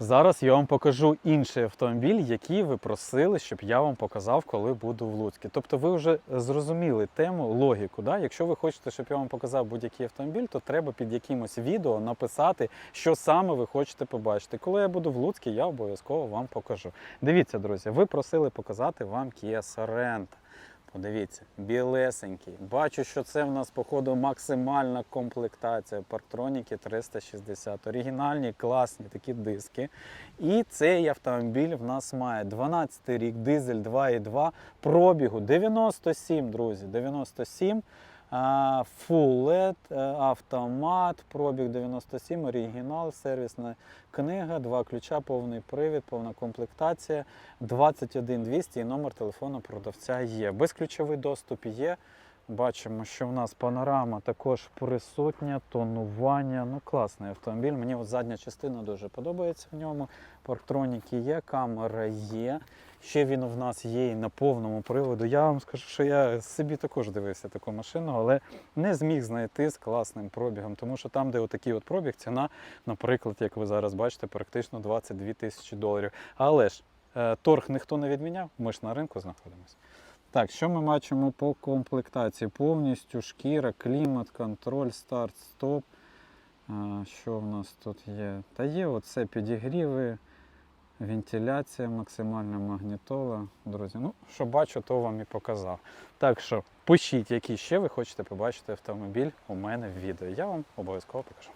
Зараз я вам покажу інший автомобіль, який ви просили, щоб я вам показав, коли буду в Луцьку. Тобто ви вже зрозуміли тему, логіку. Да? Якщо ви хочете, щоб я вам показав будь-який автомобіль, то треба під якимось відео написати, що саме ви хочете побачити. Коли я буду в Луцьку, я обов'язково вам покажу. Дивіться, друзі, ви просили показати вам Kia Sorento. Подивіться, білесенький. Бачу, що це в нас, походу, максимальна комплектація. Парктроніки 360. Оригінальні, класні такі диски. І цей автомобіль в нас має 12 рік, дизель 2.2, пробігу 97, друзі. 97. Full LED, е, автомат, пробіг 97, оригінал, сервісна книга, два ключа, повний привід, повна комплектація, 21200 і номер телефону продавця є. Безключовий доступ є. Бачимо, що в нас панорама також присутня, тонування. Ну, класний автомобіль. Мені от задня частина дуже подобається в ньому. Парктроніки є, камера є. Ще він в нас є і на повному приводу. Я вам скажу, що я собі також дивився таку машину, але не зміг знайти з класним пробігом, тому що там, де отакий от пробіг, ціна, наприклад, як ви зараз бачите, практично 22 тисячі доларів. Але ж е, торг ніхто не відміняв, ми ж на ринку знаходимося. Так, що ми бачимо по комплектації? Повністю шкіра, клімат, контроль, старт, стоп. А, Що в нас тут є? Та є оце підігріви, вентиляція, максимальна магнітола. Друзі, ну що бачу, то вам і показав. Так що пишіть, які ще ви хочете побачити автомобіль у мене в відео. Я вам обов'язково покажу.